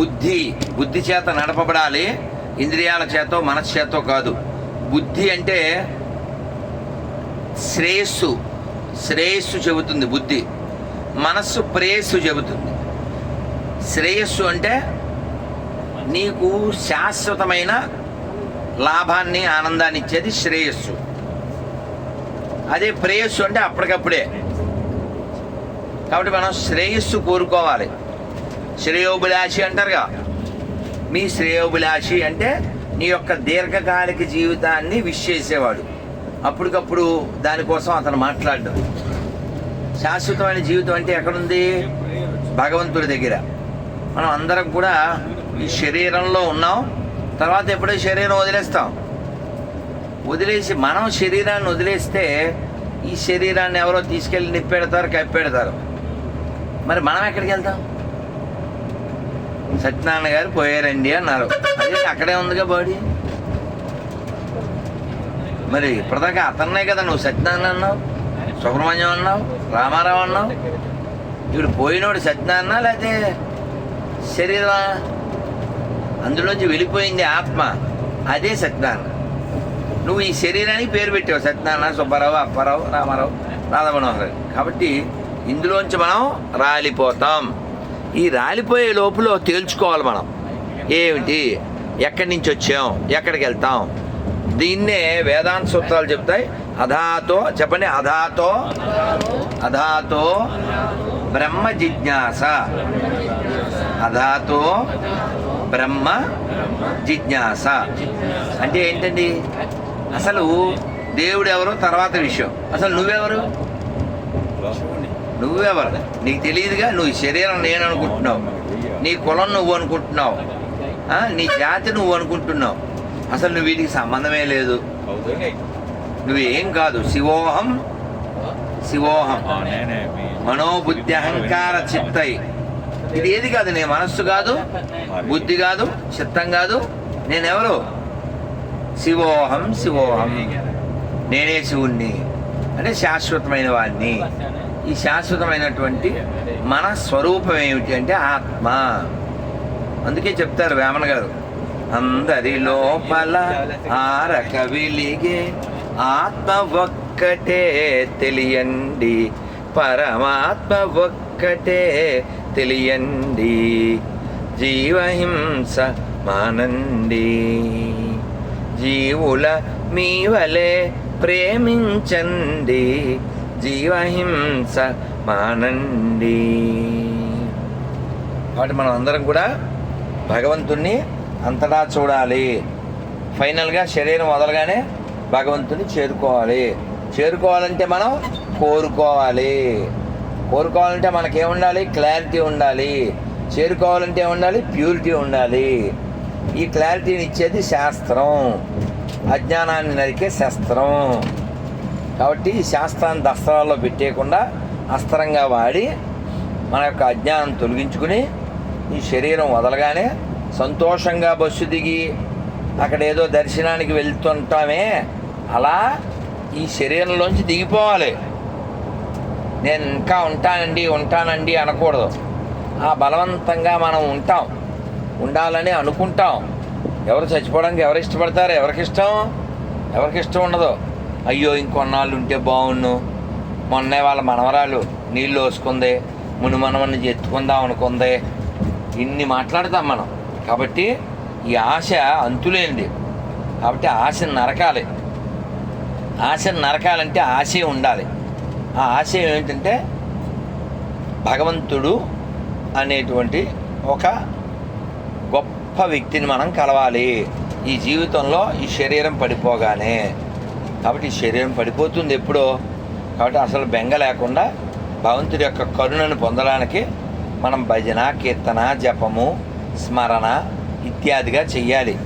బుద్ధి. బుద్ధి చేత నడపబడాలి ఇంద్రియాల చేతో మనస్సు చేతో కాదు. బుద్ధి అంటే శ్రేయస్సు. శ్రేయస్సు చెబుతుంది బుద్ధి. మనస్సు ప్రేయస్సు చెబుతుంది. శ్రేయస్సు అంటే నీకు శాశ్వతమైన లాభాన్ని ఆనందాన్ని ఇచ్చేది శ్రేయస్సు. అదే ప్రేయస్సు అంటే అప్పటికప్పుడే. కాబట్టి మనం శ్రేయస్సు కోరుకోవాలి. శ్రేయోభిలాషి అంటారుగా. మీ శ్రేయోభిలాషి అంటే నీ యొక్క దీర్ఘకాలిక జీవితాన్ని విష్ చేసేవాడు. అప్పటికప్పుడు దానికోసం అతను మాట్లాడడం. శాశ్వతమైన జీవితం అంటే ఎక్కడుంది? భగవంతుడి దగ్గర. మనం అందరం కూడా ఈ శరీరంలో ఉన్నాం. తర్వాత ఎప్పుడో శరీరం వదిలేస్తాం. వదిలేసి మనం శరీరాన్ని వదిలేస్తే ఈ శరీరాన్ని ఎవరో తీసుకెళ్ళి నిప్పెడతారు కప్పెడతారు. మరి మనం ఎక్కడికి వెళ్తాం? సత్యనారాయణ గారు పోయారండి అన్నారు. అదే అక్కడే ఉందిగా బాడీ? మరి ఇప్పటిదాకా అతన్నే కదా నువ్వు సత్యనారాయణ అన్నావు సుబ్రహ్మణ్యం అన్నావు రామారావు అన్నావు. ఇప్పుడు పోయినోడు సత్యనారాయణ లేకపోతే శరీరమా? అందులోంచి వెళ్ళిపోయింది ఆత్మ అదే సత్యనారాయణ. నువ్వు ఈ శరీరానికి పేరు పెట్టావు సత్యనారాయణ సుబ్బారావు అప్పారావు రామారావు రాధామనోహర్ కాబట్టి ఇందులోంచి మనం రాలిపోతాం. ఈ రాలిపోయే లోపల తేల్చుకోవాలి మనం. ఏమిటి? ఎక్కడి నుంచి వచ్చాం? ఎక్కడికి వెళ్తాం? దీన్నే వేదాంత సూత్రాలు చెప్తాయి. అధాతో చెప్పండి అధాతో అధాతో బ్రహ్మ జిజ్ఞాస. అధాతో బ్రహ్మ జిజ్ఞాస. అంటే ఏంటండి? అసలు దేవుడు ఎవరు? తర్వాత విషయం. అసలు నువ్వెవరు? నువ్వెవరు నీకు తెలియదుగా? నువ్వు శరీరం నేను అనుకుంటున్నావు నీ కులం నువ్వు అనుకుంటున్నావు. నీ జాతి నువ్వు అనుకుంటున్నావు. అసలు నువ్వు వీటికి సంబంధమే లేదు. నువ్వేం కాదు. శివోహం శివోహం. మనోబుద్ధి అహంకార చిత్తై. ఇది ఏది కాదు? నీ మనస్సు కాదు బుద్ధి కాదు చిత్తం కాదు. నేనెవరు? శివోహం శివోహం. నేనే శివుణ్ణి. అంటే శాశ్వతమైన వాడిని ఈ శాశ్వతమైనటువంటి మన స్వరూపం ఏమిటి అంటే ఆత్మ. అందుకే చెప్తారు వేమన గారు అందరి లోపల ఆరక వెలిగే ఆత్మ ఒక్కటే తెలియండి. పరమాత్మ ఒక్కటే తెలియండి. జీవహింస మానండి. జీవుల మీ వలె ప్రేమించండి. జీవహింస మానండి. కాబట్టి మనం అందరం కూడా భగవంతుణ్ణి అంతటా చూడాలి. ఫైనల్గా శరీరం వదలగానే భగవంతుని చేరుకోవాలి. చేరుకోవాలంటే మనం కోరుకోవాలి. కోరుకోవాలంటే మనకేముండాలి క్లారిటీ ఉండాలి. చేరుకోవాలంటే ఉండాలి? ప్యూరిటీ ఉండాలి. ఈ క్లారిటీని ఇచ్చేది శాస్త్రం. అజ్ఞానాన్ని నరికే శస్త్రం. కాబట్టి ఈ శాస్త్రాన్ని దస్త్రాల్లో పెట్టేయకుండా అస్త్రంగా వాడి మన యొక్క అజ్ఞానం తొలగించుకుని ఈ శరీరం వదలగానే సంతోషంగా బస్సు దిగి అక్కడ ఏదో దర్శనానికి వెళ్తుంటామే అలా ఈ శరీరంలోంచి దిగిపోవాలి. నేను ఇంకా ఉంటానండి ఉంటానండి అనకూడదు. ఆ బలవంతంగా మనం ఉంటాం. ఉండాలని అనుకుంటాం. ఎవరు చచ్చిపోవడానికి ఎవరు ఇష్టపడతారు? ఎవరికి ఇష్టం ఎవరికి ఇష్టం ఉండదు. అయ్యో ఇంకొన్నాళ్ళు ఉంటే బాగుండు మొన్నే వాళ్ళ మనవరాలు నీళ్ళు వేసుకుంది ముని మనవన్ని ఎత్తుకుందాం అనుకుంది. ఇన్ని మాట్లాడతాం మనం. కాబట్టి ఈ ఆశ అంతులేనిది. కాబట్టి ఆశను నరకాలి. ఆశను నరకాలంటే ఆశే ఉండాలి. ఆ ఆశయం ఏంటంటే భగవంతుడు అనేటువంటి ఒక గొప్ప వ్యక్తిని మనం కలవాలి. ఈ జీవితంలో ఈ శరీరం పడిపోగానే. కాబట్టి శరీరం పడిపోతుంది ఎప్పుడో. కాబట్టి అసలు బెంగ లేకుండా భగవంతుడి యొక్క కరుణను పొందడానికి మనం భజన కీర్తన జపము స్మరణ ఇత్యాదిగా చెయ్యాలి.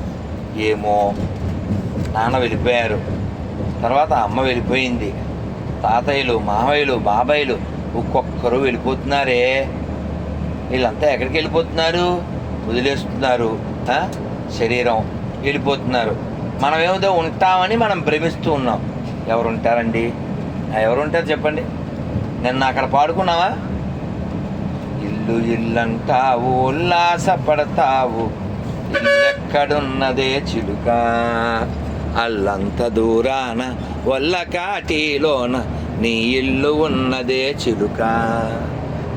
ఏమో నాన్న వెళ్ళిపోయారు. తర్వాత అమ్మ వెళ్ళిపోయింది. తాతయ్యలు మామయ్యలు బాబాయ్యలు ఒక్కొక్కరు వెళ్ళిపోతున్నారే. వీళ్ళంతా ఎక్కడికి వెళ్ళిపోతున్నారు? వదిలేస్తున్నారు. శరీరం వెళ్ళిపోతున్నారు. మనం ఏదో ఉంటామని మనం భ్రమిస్తూ ఉన్నాం. ఎవరు ఉంటారండి ఎవరు ఉంటారు చెప్పండి. నిన్న అక్కడ పాడుకున్నావా? ఇల్లు ఇల్లు ఇల్లంటావు ఉల్లాసపడతావు. ఇల్లెక్కడున్నదే చిలుక. అల్లంత దూరాన వల్ల కాటిలోన నీ ఇల్లు ఉన్నదే చిలుక.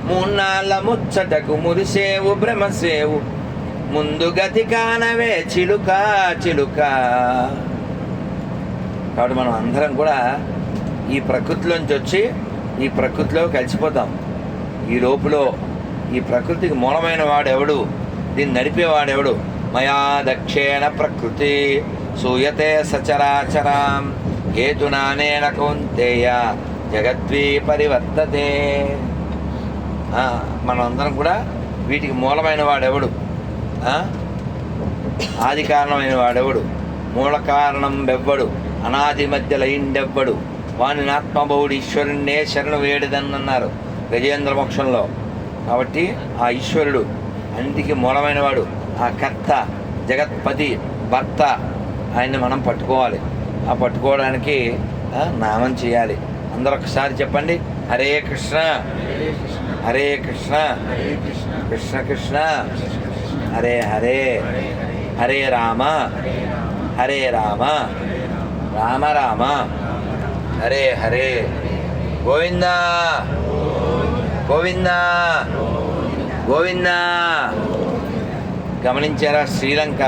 మూన్నాళ్ళ ముచ్చటకు మురిసేవు భ్రమసేవు. ముందు గతి కానవే చిలుక చిలుక. కాబట్టి మనం అందరం కూడా ఈ ప్రకృతిలోంచి వచ్చి ఈ ప్రకృతిలో కలిసిపోతాం. ఈ లోపులో ఈ ప్రకృతికి మూలమైన వాడెవడు? దీన్ని నడిపేవాడెవడు మయా దక్షేణ ప్రకృతి. సూయతే సచరాచరాం. హేతునానేన కౌంతేయ. జగద్వీ పరివర్తతే. మనందరం కూడా వీటికి మూలమైన వాడెవడు? ఆది కారణమైన వాడెవడు? మూల కారణం బెవ్వడు. అనాది మధ్య లయిండెవ్వడు వాని ఆత్మబౌడు ఈశ్వరుణ్ణే శరణు వేడిదన్నన్నారు గజేంద్ర మోక్షంలో. కాబట్టి ఆ ఈశ్వరుడు అన్నిటికీ మూలమైన వాడు. ఆ కర్త జగత్పతి భర్త ఆయన్ని మనం పట్టుకోవాలి. ఆ పట్టుకోవడానికి నామం చేయాలి. అందరూ ఒకసారి చెప్పండి. హరే కృష్ణ. హరే కృష్ణ. కృష్ణ కృష్ణ. హరే హరే. హరే రామ. హరే రామ. రామ రామ. హరే హరే. గోవింద. గోవింద. గోవింద. గమనించారా శ్రీలంక?